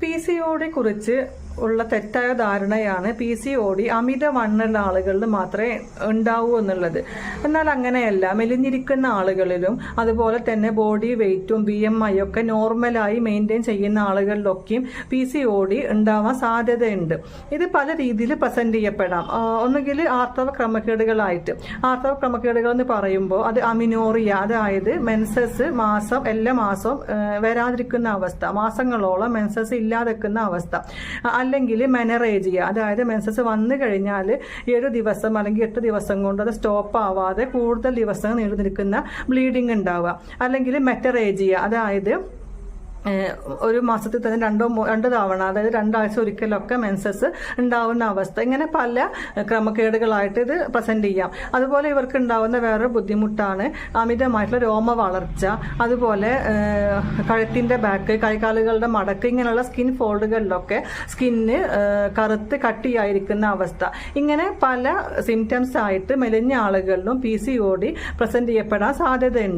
P C കുറിച്ച് ഉള്ള തെറ്റായ ധാരണയാണ് പി സി ഒ ഡി അമിത വണ്ണുള്ള ആളുകളിൽ മാത്രമേ ഉണ്ടാവൂ എന്നുള്ളത്. എന്നാൽ അങ്ങനെയല്ല മെലിഞ്ഞിരിക്കുന്ന ആളുകളിലും അതുപോലെ തന്നെ ബോഡി വെയ്റ്റും ബി എം ഐ ഒക്കെ നോർമലായി മെയിന്റെയിൻ ചെയ്യുന്ന ആളുകളിലൊക്കെയും പി സി ഒ ഡി ഉണ്ടാവാൻ സാധ്യതയുണ്ട്. ഇത് പല രീതിയിൽ പ്രസന്റ് ചെയ്യപ്പെടാം. ഒന്നുകിൽ ആർത്തവ ക്രമക്കേടുകളായിട്ട്. ആർത്തവ ക്രമക്കേടുകൾ എന്ന് പറയുമ്പോൾ അത് അമിനോറിയ അതായത് മെൻസസ് മാസം എല്ലാ മാസവും വരാതിരിക്കുന്ന അവസ്ഥ മാസങ്ങളോളം മെൻസസ് ഇല്ലാതെക്കുന്ന അവസ്ഥ. അല്ലെങ്കിൽ മെനറേജ് ചെയ്യുക. അതായത് മെൻസസ് വന്നു കഴിഞ്ഞാൽ ഏഴ് ദിവസം അല്ലെങ്കിൽ എട്ട് ദിവസം കൊണ്ട് അത് സ്റ്റോപ്പ് ആവാതെ കൂടുതൽ ദിവസം നീണ്ടു നിൽക്കുന്ന ബ്ലീഡിങ് ഉണ്ടാവുക. അല്ലെങ്കിൽ മെറ്ററേജ് ചെയ്യുക. അതായത് ഒരു മാസത്തിൽ തന്നെ രണ്ടോ രണ്ടു തവണ അതായത് രണ്ടാഴ്ച ഒരിക്കലൊക്കെ മെൻസസ് ഉണ്ടാവുന്ന അവസ്ഥ. ഇങ്ങനെ പല ക്രമക്കേടുകളായിട്ട് ഇത് പ്രസന്റ് ചെയ്യാം. അതുപോലെ ഇവർക്ക് ഉണ്ടാവുന്ന വേറൊരു ബുദ്ധിമുട്ടാണ് അമിതമായിട്ടുള്ള രോമ വളർച്ച അതുപോലെ കഴുത്തിന്റെ ബാക്ക് കൈകാലുകളുടെ മടക്ക് ഇങ്ങനെയുള്ള സ്കിൻ ഫോൾഡുകളിലൊക്കെ സ്കിന്ന് കറുത്ത് കട്ടിയായിരിക്കുന്ന അവസ്ഥ. ഇങ്ങനെ പല സിംറ്റംസ് ആയിട്ട് മെലിഞ്ഞ ആളുകളിലും P C O D present ചെയ്യപ്പെടാൻ സാധ്യതയുണ്ട്.